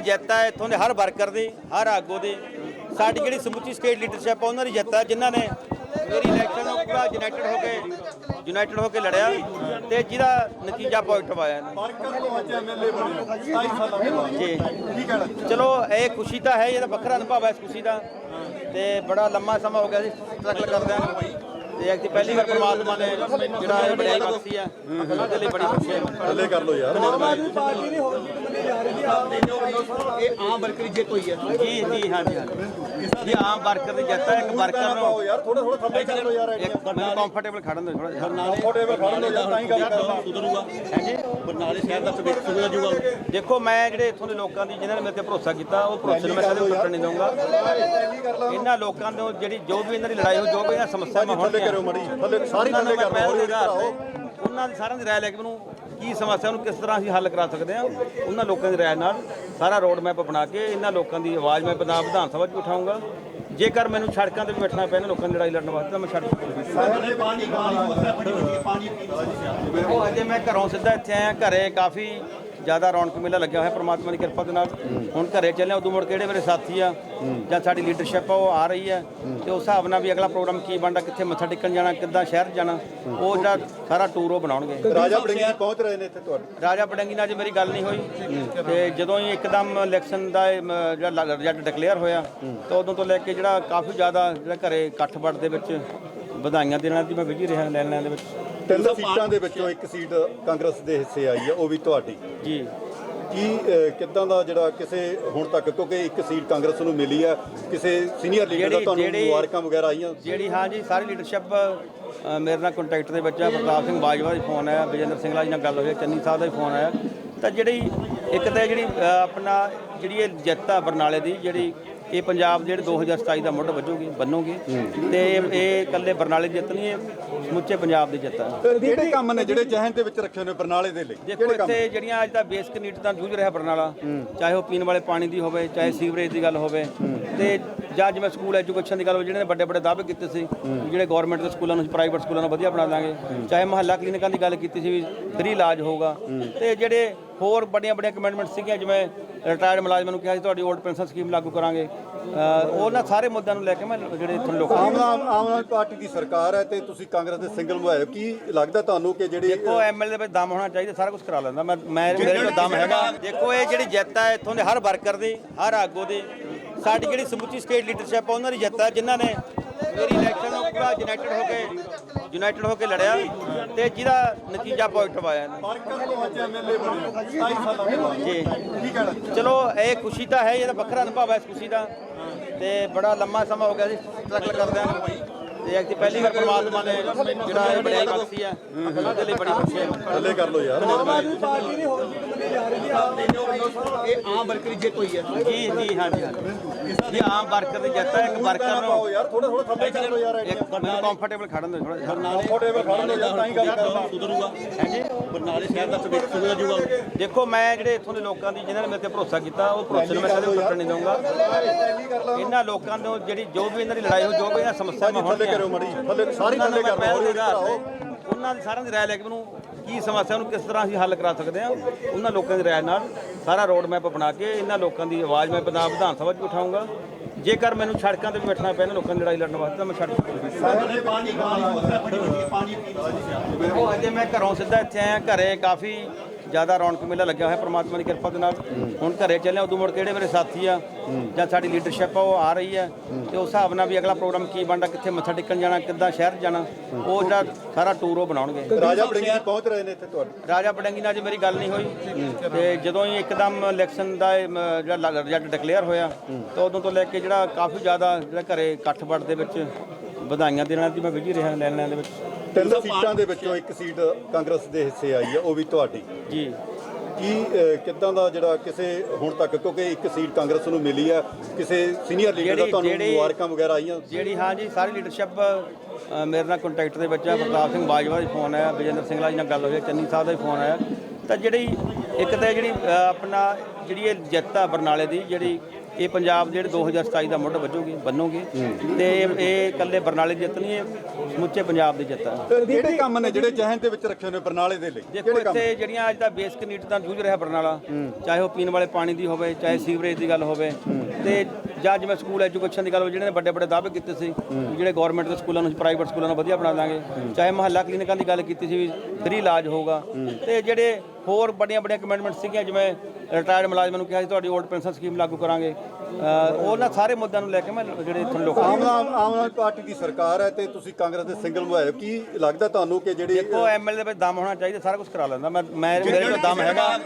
ਜਿੱਤ ਹੈ, ਇੱਥੋਂ ਦੇ ਹਰ ਵਰਕਰ ਦੀ, ਹਰ ਆਗੂ ਦੀ। ਸਾਡੀ ਜਿਹੜੀ ਸਮੁੱਚੀ ਸਟੇਟ ਲੀਡਰਸ਼ਿਪ ਉਹਨਾਂ ਦੀ ਜਿੱਤ ਹੈ ਜਿਨ੍ਹਾਂ ਨੇ ਮੇਰੀ ਇਲੈਕਸ਼ਨ ਨੂੰ ਪੂਰਾ ਯੂਨਾਈਟਿਡ ਹੋ ਕੇ ਯੂਨਾਈਟਿਡ ਹੋ ਕੇ ਲੜਿਆ ਤੇ ਜਿਹਦਾ ਨਤੀਜਾ ਪੋਜ਼ਿਟਿਵ ਆਇਆ ਜੀ। ਚਲੋ, ਇਹ ਖੁਸ਼ੀ ਤਾਂ ਹੈ ਇਹਦਾ ਵੱਖਰਾ ਅਨੁਭਵ ਹੈ ਇਸ ਖੁਸ਼ੀ ਦਾ ਤੇ ਬੜਾ ਲੰਮਾ ਸਮਾਂ ਹੋ ਗਿਆ ਸੀ ਸਟਰਗਲ ਕਰਦਿਆਂ ਨੂੰ ਤੇ ਇੱਕ ਪਹਿਲੀ ਵਾਰ ਪ੍ਰਮਾਤਮਾ ਨੇ ਜਿਹੜਾ ਇਹ ਬੜਾਈ ਬਖਸ਼ੀ ਆ ਉਹਦੇ ਲਈ ਬੜੀ ਖੁਸ਼ੀ ਹੈ। ਥੱਲੇ ਕਰ ਲਓ ਯਾਰ। ਇਹ ਆਮ ਵਰਕਰ ਦੀ ਜਿੱਤ ਹੋਈ ਹੈ। ਜੀ ਜੀ ਹਾਂਜੀ ਹਾਂਜੀ ਜੀ। ਆਮ ਵਰਕਰ ਦੀ ਜਿੱਤ ਹੈ। ਇੱਕ ਵਰਕਰ ਨੂੰ ਯਾਰ ਥੋੜਾ ਥੋੜਾ ਥੱਲੇ ਕਰ ਲਓ ਯਾਰ ਇੱਕ ਮੈਨੂੰ ਕੰਫਰਟੇਬਲ ਖੜਨ ਦਿਓ ਥੋੜਾ ਜਿਹਾ। ਕੰਫਰਟੇਬਲ ਖੜ ਲਓ ਯਾਰ ਤਾਂ ਹੀ ਗੱਲ ਕਰਦਾ। ਸੁਧਰੂਗਾ ਹਾਂਜੀ ਬਰਨਾਲੇ ਸ਼ਹਿਰ ਦਾ ਭਵਿੱਖ ਸੁਧਰ ਜਾਊਗਾ। ਦੇਖੋ ਮੈਂ ਜਿਹੜੇ ਇੱਥੋਂ ਦੇ ਲੋਕਾਂ ਦੀ ਜਿਨ੍ਹਾਂ ਨੇ ਮੇਰੇ ਤੇ ਭਰੋਸਾ ਕੀਤਾ ਉਹ ਭਰੋਸੇ ਨੂੰ ਮੈਂ ਕਦੇ ਟੁੱਟਣ ਨਹੀਂ ਦਊਂਗਾ। ਇਹਨਾਂ ਲੋਕਾਂ ਨੂੰ ਜਿਹੜੀ ਜੋ ਵੀ ਇਹਨਾਂ ਦੀ ਲੜਾਈ ਹੋ ਜੋ ਵੀ ਇਹਨਾਂ ਸਮੱਸਿਆਵਾਂ ਹੋਣਗੀਆਂ ਕਰੋ ਮੜੀ ਥੱਲੇ ਸਾਰੀ ਥੱਲੇ ਕਰ ਲਓ ਹੌਲੀ ਉਹਨਾਂ ਦੀ ਸਾਰਿਆਂ ਦੀ ਰਾਏ ਲੈ ਕੇ ਮੈਨੂੰ ਕੀ ਸਮੱਸਿਆ ਨੂੰ ਕਿਸ ਤਰ੍ਹਾਂ ਅਸੀਂ ਹੱਲ ਕਰਾ ਸਕਦੇ ਹਾਂ ਉਹਨਾਂ ਲੋਕਾਂ ਦੀ ਰਾਏ ਨਾਲ ਸਾਰਾ ਰੋਡ ਮੈਪ ਬਣਾ ਕੇ ਇਹਨਾਂ ਲੋਕਾਂ ਦੀ ਆਵਾਜ਼ ਮੈਂ ਪੰਜਾਬ ਵਿਧਾਨ ਸਭਾ 'ਚ ਵੀ ਉਠਾਊਂਗਾ ਜੇਕਰ ਮੈਨੂੰ ਸੜਕਾਂ ਤੇ ਵੀ ਬੈਠਣਾ ਇਹਨਾਂ ਲੋਕਾਂ ਦੀ ਲੜਾਈ ਲੜਨ ਵਾਸਤੇ ਤਾਂ ਮੈਂ ਸੜਕ ਪਾਣੀ ਪਾਣੀ ਪਾਣੀ ਪੀਣ ਉਹ ਅਜੇ ਮੈਂ ਘਰੋਂ ਸਿੱਧਾ ਇੱਥੇ ਆਇਆ ਘਰੇ ਕਾਫੀ ਜ਼ਿਆਦਾ ਰੌਣਕ ਮੇਲਾ ਲੱਗਿਆ ਹੋਇਆ ਪ੍ਰਮਾਤਮਾ ਦੀ ਕਿਰਪਾ ਦੇ ਨਾਲ। ਹੁਣ ਘਰੇ ਚੱਲੇ ਉਦੋਂ ਮੁੜ ਕੇ ਜਿਹੜੇ ਮੇਰੇ ਸਾਥੀ ਆ ਜਾਂ ਸਾਡੀ ਲੀਡਰਸ਼ਿਪ ਆ ਉਹ ਆ ਰਹੀ ਹੈ। ਤੇ ਉਸ ਹਿਸਾਬ ਨਾਲ ਵੀ ਅਗਲਾ ਪ੍ਰੋਗਰਾਮ ਕੀ ਬਣਦਾ ਕਿੱਥੇ ਮੱਥਾ ਟੇਕਣ ਜਾਣਾ ਕਿੱਦਾਂ ਸ਼ਹਿਰ ਜਾਣਾ ਉਹ ਜਿਹੜਾ ਸਾਰਾ ਟੂਰ ਉਹ ਬਣਾਉਣਗੇ। ਰਾਜਾ ਬੜਿੰਗੀ ਪਹੁੰਚ ਰਹੇ ਨੇ ਇੱਥੇ ਤੁਹਾਡੇ? ਰਾਜਾ ਪਟੰਗੀ ਨਾਲ ਅੱਜ ਮੇਰੀ ਗੱਲ ਨਹੀਂ ਹੋਈ। ਤੇ ਜਦੋਂ ਹੀ ਇੱਕਦਮ ਇਲੈਕਸ਼ਨ ਦਾ ਜਿਹੜਾ ਰਿਜ਼ਲਟ ਡਿਕਲੇਅਰ ਹੋਇਆ ਤਾਂ ਉਦੋਂ ਤੋਂ ਲੈ ਕੇ ਜਿਹੜਾ ਕਾਫੀ ਜ਼ਿਆਦਾ ਜਿਹੜਾ ਘਰੇ ਇਕੱਠ ਵੱਡ ਦੇ ਵਿੱਚ ਵਧਾਈਆਂ ਦੇਣ ਦੀ ਮੈਂ ਵਿਜੀ ਰਿਹਾ ਲੈਣ ਲੈਣ ਦੇ ਵਿੱਚ। ਤਿੰਨ ਸੀਟਾਂ ਦੇ ਵਿੱਚੋਂ ਇੱਕ ਸੀਟ ਕਾਂਗਰਸ ਦੇ ਹਿੱਸੇ ਆਈ ਹੈ ਉਹ ਵੀ ਤੁਹਾਡੀ। ਜੀ। ਕੀ ਅਹ, ਕਿੱਦਾਂ ਦਾ ਜਿਹੜਾ ਕਿਸੇ ਹੁਣ ਤੱਕ ਕਿਉਂਕਿ ਇੱਕ ਸੀਟ ਕਾਂਗਰਸ ਨੂੰ ਮਿਲੀ ਹੈ ਕਿਸੇ ਸੀਨੀਅਰ ਲੀਡਰ ਦਾ ਜਿਹੜੀ- ਤੁਹਾਨੂੰ ਜਿਹੜੀ- ਮੁਬਾਰਕਾਂ ਵਗੈਰਾ ਆਈਆਂ? ਜਿਹੜੀ ਹਾਂ ਜੀ ਸਾਰੀ ਲੀਡਰਸ਼ਿਪ ਮੇਰੇ ਨਾਲ ਕੰਟੈਕਟ ਦੇ ਵਿੱਚ ਆ ਪ੍ਰਤਾਪ ਸਿੰਘ ਬਾਜਵਾ ਦਾ ਫੋਨ ਆਇਆ ਵਿਜੇਂਦਰ ਸਿੰਘਲਾ ਜੀ ਨਾਲ ਗੱਲ ਹੋਈ ਹੈ, ਚੰਨੀ ਸਾਹਿਬ ਦਾ ਵੀ ਫੋਨ ਆਇਆ। ਤਾਂ ਜਿਹੜੀ ਇੱਕ ਤਾਂ ਜਿਹੜੀ ਅ, ਆਪਣਾ ਜਿਹੜੀ ਇਹ ਜਿੱਤ ਆ ਬਰਨਾਲੇ ਦੀ ਜਿਹੜੀ ਇਹ ਪੰਜਾਬ ਜਿਹੜੇ 2027 ਦਾ ਮੁੱਢ ਵੱਜੂਗੀ ਬੰਨੂਗੀ ਤੇ ਇਹ- ਇਕੱਲੇ ਬਰਨਾਲੇ ਦੀ ਜਿੱਤ ਨਹੀਂ ਇਹ ਸਮੁੱਚੇ ਪੰਜਾਬ ਦੀ ਜਿੱਤ ਤੇ ਕਿਹੜੇ ਕੰਮ ਨੇ ਜਿਹੜੇ ਜਹਨ ਦੇ ਵਿੱਚ ਰੱਖੇ ਨੇ ਬਰਨਾਲੇ ਦੇ ਲਈ? ਦੇਖੋ ਇੱਥੇ ਜਿਹੜੀਆਂ ਅੱਜ ਦਾ ਬੇਸਿਕ ਨੀਡ ਤਾਂ ਜੂਝ ਰਿਹਾ ਬਰਨਾਲਾ। ਚਾਹੇ ਉਹ ਪੀਣ ਵਾਲੇ ਪਾਣੀ ਦੀ ਹੋਵੇ ਚਾਹੇ ਸੀਵਰੇਜ ਦੀ ਗੱਲ ਹੋਵੇ। ਤੇ ਜਾਂ ਜਿਵੇਂ ਸਕੂਲ ਐਜੂਕੇਸ਼ਨ ਦੀ ਗੱਲ ਹੋਵੇ ਜਿਹੜੇ ਨੇ ਵੱਡੇ ਵੱਡੇ ਦਾਅਵੇ ਕੀਤੇ ਸੀ ਜਿਹੜੇ ਗਵਰਨਮੈਂਟ ਦੇ ਸਕੂਲਾਂ ਨੂੰ ਪ੍ਰਾਈਵੇਟ ਸਕੂਲਾਂ ਨੂੰ ਵਧੀਆ ਬਣਾ ਦਾਂਗੇ ਚਾਹੇ ਮਹੱਲਾ ਕਲੀਨਿਕਾਂ ਦੀ ਗੱਲ ਕੀਤੀ ਸੀ ਵੀ ਫ੍ਰੀ ਇਲਾਜ ਹੋਊਗਾ। ਤੇ ਜਿਹੜੇ ਹੋਰ ਵੱਡੀਆਂ ਵੱਡੀਆਂ ਕਮਿਟਮੈਂਟ ਸੀਗੀਆਂ ਜਿਵੇਂ ਰਿਟਾਇਰਡ ਮੁਲਾਜ਼ਮਾਂ ਨੂੰ ਕਿਹਾ ਸੀ ਤੁਹਾਡੀ ਓਲਡ ਪੈਨਸ਼ਨ ਸਕੀਮ ਲਾਗੂ ਕਰਾਂਗੇ। ਉਹਨਾਂ ਸਾਰੇ ਮੁੱਦਿਆਂ ਨੂੰ ਲੈ ਕੇ ਮੈਂ ਜਿਹੜੇ ਇੱਥੋਂ ਲੋਕਾਂ ਆਮ ਆਮ ਆਦਮੀ ਪਾਰਟੀ ਦੀ ਸਰਕਾਰ ਹੈ ਤੇ ਤੁਸੀਂ ਕਾਂਗਰਸ ਦੇ ਸਿੰਗਲ ਮੁਹਾਇਬ ਕੀ ਲੱਗਦਾ ਤੁਹਾਨੂੰ ਕਿ ਜਿਹੜੀ ਦੇਖੋ ਐਮਐਲਏ ਦੇ ਵਿੱਚ ਦਮ ਹੋਣਾ ਚਾਹੀਦਾ ਸਾਰਾ ਕੁਝ ਕਰਾ ਲੈਂਦਾ। ਮੈਂ ਮੈਂ ਮੇਰੇ ਕੋਲ ਦਮ ਹੈਗਾ। ਦੇਖੋ ਇਹ ਜਿਹੜੀ ਜਿੱਤ ਹੈ ਇੱਥੋਂ ਦੇ ਹਰ ਵਰਕਰ ਦੀ ਹਰ ਆਗੂ ਦੀ ਸਾਡੀ ਜਿਹੜੀ ਸਮੁੱਚੀ ਸਟੇਟ ਲੀਡਰਸ਼ਿਪ ਆ, ਉਹਨਾਂ ਦੀ ਜਿੱਤ ਹੈ ਜਿਨ੍ਹਾਂ ਨੇ ਮੇਰੀ ਇਲੈਕਸ਼ਨ ਨੂੰ ਪੂਰਾ ਯੂਨਾਈਟਿਡ ਹੋ ਕੇ ਯੂਨਾਈਟਿਡ ਹੋ ਕੇ ਲੜਿਆ ਤੇ ਜਿਹਦਾ ਨਤੀਜਾ ਪੋਜ਼ਿਟਿਵ ਆਇਆ ਜੀ। ਚਲੋ, ਇਹ ਖੁਸ਼ੀ ਤਾਂ ਹੈ ਇਹਦਾ ਵੱਖਰਾ ਅਨੁਭਵ ਹੈ ਇਸ ਖੁਸ਼ੀ ਦਾ ਤੇ ਬੜਾ ਲੰਮਾ ਸਮਾਂ ਹੋ ਗਿਆ ਸੀ ਸਟਰਗਲ ਕਰਦਿਆਂ ਨੂੰ। ਤੇ ਇੱਕ ਪਹਿਲੀ ਵਾਰ ਪ੍ਰਮਾਤਮਾ ਨੇ ਜਿਹੜਾ ਇਹ ਬੜਾਈ ਬਖਸ਼ੀ ਆ ਉਹਦੇ ਲਈ ਬੜੀ ਖੁਸ਼ੀ ਹੈ। ਥੱਲੇ ਕਰ ਲਓ ਯਾਰ। ਇਹ ਆਮ ਵਰਕਰ ਜਿੱਤ ਹੋਈ ਹੈ। ਜੀ ਜੀ ਹਾਂਜੀ ਜੀ ਆਮ ਵਰਕਰ ਦੀ ਜਿੱਤ ਹੈ ਇੱਕ ਵਰਕਰ ਨੂੰ ਯਾਰ ਥੋੜਾ ਥੋੜਾ ਥੱਲੇ ਲਓ ਯਾਰ ਇੱਕ ਮੈਨੂੰ ਕੰਫਰਟੇਬਲ ਖੜਨ ਦਿਓ ਥੋੜਾ ਕੰਫਰਟੇਬਲ ਖੜ ਲਓ ਯਾਰ ਤਾਂ ਹੀ ਗੱਲ ਕਰਦਾ। ਸੁਧਰੂਗਾ। ਹਾਂਜੀ। ਬਰਨਾਲੇ ਸ਼ਹਿਰ ਦਾ ਭਵਿੱਖ ਸੁਧਰ ਜਾਊਗਾ। ਦੇਖੋ ਮੈਂ ਜਿਹੜੇ ਇੱਥੋਂ ਦੇ ਲੋਕਾਂ ਦੀ ਜਿਨ੍ਹਾਂ ਨੇ ਮੇਰੇ ਤੇ ਭਰੋਸਾ ਕੀਤਾ ਉਹ ਭਰੋਸੇ ਨੂੰ ਮੈਂ ਕਦੇ ਟੁੱਟਣ ਨਹੀਂ ਦਊਂਗਾ। ਇਹਨਾਂ ਲੋਕਾਂ ਨੂੰ ਜਿਹੜੀ ਜੋ ਵੀ ਇਹਨਾਂ ਦੀ ਲੜਾਈ ਹੋ ਜੋ ਵੀ ਇਹਨਾਂ ਸਮੱਸਿਆਵਾਂ ਥੱਲੇ ਹੋਣਗੀਆਂ ਕਰੋ ਮੜੀ ਥੱਲੇ ਸਾਰੀ ਉਹਨਾਂ ਥੱਲੇ ਕਰ ਲਓ ਦੇ ਹੌਲੀ ਉਹਨਾਂ ਸਾਰਿਆਂ ਦੀ ਰਾਏ ਲੈ ਕੇ ਮੈਨੂੰ ਕੀ ਸਮੱਸਿਆ ਨੂੰ ਕਿਸ ਤਰ੍ਹਾਂ ਅਸੀਂ ਹੱਲ ਕਰਾ ਸਕਦੇ ਹਾਂ ਉਹਨਾਂ ਲੋਕਾਂ ਦੀ ਰਾਏ ਨਾਲ ਸਾਰਾ ਰੋਡ ਮੈਪ ਬਣਾ ਕੇ ਇਹਨਾਂ ਲੋਕਾਂ ਦੀ ਆਵਾਜ਼ ਮੈਂ ਪੰਜਾਬ ਵਿਧਾਨ ਸਭਾ 'ਚ ਵੀ ਉਠਾਊਂਗਾ ਜੇਕਰ ਮੈਨੂੰ ਸੜਕਾਂ ਤੇ ਵੀ ਬੈਠਣਾ ਪਿਆ ਇਹਨਾਂ ਲੋਕਾਂ ਦੀ ਲੜਾਈ ਲੜਨ ਵਾਸਤੇ ਤਾਂ ਮੈਂ ਸੜਕ ਤੇ ਵੀ ਪਾਣੀ ਪਾਣੀ ਪਾਣੀ ਪੀਣ ਦੀ ਸਮੱਸਿਆ ਉਹ ਅਜੇ ਮੈਂ ਘਰੋਂ ਸਿੱਧਾ ਇੱਥੇ ਆਇਆ ਘਰੇ ਕਾਫੀ ਜ਼ਿਆਦਾ ਰੌਣਕ ਮੇਲਾ ਲੱਗਿਆ ਹੋਇਆ ਪ੍ਰਮਾਤਮਾ ਦੀ ਕਿਰਪਾ ਦੇ ਨਾਲ। ਹੁਣ ਘਰੇ ਚੱਲੇ ਉਦੋਂ ਮੁੜ ਕੇ ਜਿਹੜੇ ਮੇਰੇ ਸਾਥੀ ਆ ਜਾਂ ਸਾਡੀ ਲੀਡਰਸ਼ਿਪ ਆ ਉਹ ਆ ਰਹੀ ਹੈ ਤੇ ਉਸ ਹਿਸਾਬ ਨਾਲ ਵੀ ਅਗਲਾ ਪ੍ਰੋਗਰਾਮ ਕੀ ਬਣਦਾ ਕਿੱਥੇ ਮੱਥਾ ਟੇਕਣ ਜਾਣਾ ਕਿੱਦਾਂ ਸ਼ਹਿਰ ਜਾਣਾ ਉਹ ਜਿਹੜਾ ਸਾਰਾ ਟੂਰ ਉਹ ਬਣਾਉਣਗੇ। ਰਾਜਾ ਬੜਿੰਗੀ ਪਹੁੰਚ ਰਹੇ ਨੇ ਇੱਥੇ ਤੁਹਾਡੇ? ਰਾਜਾ ਪਟੰਗੀ ਨਾਲ ਅੱਜ ਮੇਰੀ ਗੱਲ ਨਹੀਂ ਹੋਈ। ਤੇ ਜਦੋਂ ਹੀ ਇੱਕਦਮ ਇਲੈਕਸ਼ਨ ਦਾ ਜਿਹੜਾ ਰਿਜ਼ਲਟ ਡਿਕਲੇਅਰ ਹੋਇਆ ਤਾਂ ਉਦੋਂ ਤੋਂ ਲੈ ਕੇ ਜਿਹੜਾ ਕਾਫੀ ਜ਼ਿਆਦਾ ਜਿਹੜਾ ਘਰੇ ਇਕੱਠ ਦੇ ਵਿੱਚ ਵਧਾਈਆਂ ਦੇਣ ਦੀ ਮੈਂ ਵਿਜੀ ਰਿਹਾ ਲੈਣ ਲੈਣ ਦੇ ਵਿੱਚ। ਤਿੰਨ ਸੀਟਾਂ ਦੇ ਵਿੱਚੋਂ ਇੱਕ ਸੀਟ ਕਾਂਗਰਸ ਦੇ ਹਿੱਸੇ ਆਈ ਹੈ ਉਹ ਵੀ ਤੁਹਾਡੀ। ਜੀ। ਕੀ ਕਿੱਦਾਂ ਦਾ ਜਿਹੜਾ ਕਿਸੇ ਹੁਣ ਤੱਕ ਕਿਉਂਕਿ ਇੱਕ ਸੀਟ ਕਾਂਗਰਸ ਨੂੰ ਮਿਲੀ ਹੈ ਕਿਸੇ ਸੀਨੀਅਰ ਲੀਡਰ ਦਾ ਜਿਹੜੀ- ਤੁਹਾਨੂੰ ਮੁਬਾਰਕਾਂ ਵਗੈਰਾ ਆਈਆਂ? ਜਿਹੜੀ ਹਾਂ ਜੀ ਸਾਰੀ ਲੀਡਰਸ਼ਿਪ ਮੇਰੇ ਨਾਲ ਕੰਟੈਕਟ ਦੇ ਵਿੱਚ ਆ ਪ੍ਰਤਾਪ ਸਿੰਘ ਬਾਜਵਾ ਦਾ ਫੋਨ ਆਇਆ ਵਿਜੇਂਦਰ ਸਿੰਘਲਾ ਜੀ ਨਾਲ ਗੱਲ ਹੋਈ ਹੈ, ਚੰਨੀ ਸਾਹਿਬ ਦਾ ਵੀ ਫੋਨ ਆਇਆ ਤਾਂ ਜਿਹੜੀ ਇੱਕ ਤਾਂ ਜਿਹੜੀ ਆਪਣਾ ਜਿਹੜੀ ਇਹ ਜਿੱਤ ਆ ਬਰਨਾਲੇ ਦੀ ਜਿਹੜੀ ਇਹ ਪੰਜਾਬ ਜਿਹੜੇ 2027 ਦਾ ਮੁੱਢ ਵੱਜੋਗੇ ਬੰਨੋਗੇ। ਤੇ ਇਹ ਇਕੱਲੇ ਬਰਨਾਲੇ ਦੀ ਜਿੱਤ ਨਹੀਂ ਇਹ ਸਮੁੱਚੇ ਪੰਜਾਬ ਦੀ ਜਿੱਤ ਹੈ ਕਿਹੜੇ ਕੰਮ ਨੇ ਜਿਹੜੇ ਜਹਨ ਦੇ ਵਿੱਚ ਰੱਖੇ ਨੇ ਬਰਨਾਲੇ ਦੇ ਲਈ? ਦੇਖੋ ਇੱਥੇ ਜਿਹੜੀਆਂ ਅੱਜ ਦਾ ਬੇਸਿਕ ਨੀਡ ਤਾਂ ਜੂਝ ਰਿਹਾ ਬਰਨਾਲਾ। ਚਾਹੇ ਉਹ ਪੀਣ ਵਾਲੇ ਪਾਣੀ ਦੀ ਹੋਵੇ ਚਾਹੇ ਸੀਵਰੇਜ ਦੀ ਗੱਲ ਹੋਵੇ। ਤੇ ਜਾਂ ਜਿਵੇਂ ਸਕੂਲ ਐਜੂਕੇਸ਼ਨ ਦੀ ਗੱਲ ਹੋਵੇ ਜਿਹੜੇ ਨੇ ਵੱਡੇ ਵੱਡੇ ਦਾਅਵੇ ਕੀਤੇ ਸੀ ਜਿਹੜੇ ਗਵਰਨਮੈਂਟ ਦੇ ਸਕੂਲਾਂ ਨੂੰ ਪ੍ਰਾਈਵੇਟ ਸਕੂਲਾਂ ਨੂੰ ਵਧੀਆ ਬਣਾ ਦਾਂਗੇ। ਚਾਹੇ ਮਹੱਲਾ ਕਲੀਨਿਕਾਂ ਦੀ ਗੱਲ ਕੀਤੀ ਸੀ ਵੀ ਫ੍ਰੀ ਇਲਾਜ ਹੋਊਗਾ। ਤੇ ਜਿਹੜੇ ਹੋਰ ਵੱਡੀਆਂ ਵੱਡੀਆਂ ਕਮਿਟਮੈਂਟ ਸੀਗੀਆਂ ਜਿਵੇਂ ਰਿਟਾਇਰਡ ਮੁਲਾਜ਼ਮਾਂ ਨੂੰ ਕਿਹਾ ਸੀ ਤੁਹਾਡੀ ਓਲਡ ਪੈਨਸ਼ਨ ਸਕੀਮ ਲਾਗੂ ਕਰਾਂਗੇ। ਉਹਨਾਂ ਸਾਰੇ ਮੁੱਦਿਆਂ ਨੂੰ ਲੈ ਕੇ ਮੈਂ ਜਿਹੜੇ ਇੱਥੇ ਲੋਕਾਂ ਆਮ ਆਮ ਆਮ ਆਦਮੀ ਪਾਰਟੀ ਦੀ ਸਰਕਾਰ ਹੈ ਤੇ ਤੁਸੀਂ ਕਾਂਗਰਸ ਦੇ ਸਿੰਗਲ ਮੁਹਾਇਬ ਕੀ ਲੱਗਦਾ ਤੁਹਾਨੂੰ ਕਿ ਜਿਹੜੀ ਦੇਖੋ ਐਮਐਲਏ ਦੇ ਵਿੱਚ ਦਮ ਹੋਣਾ ਚਾਹੀਦਾ ਸਾਰਾ ਕੁਝ ਕਰਾ ਲੈਂਦਾ। ਮੈਂ ਮੈਂ ਮੇਰੇ ਕੋਲ ਦਮ ਹੈਗਾ।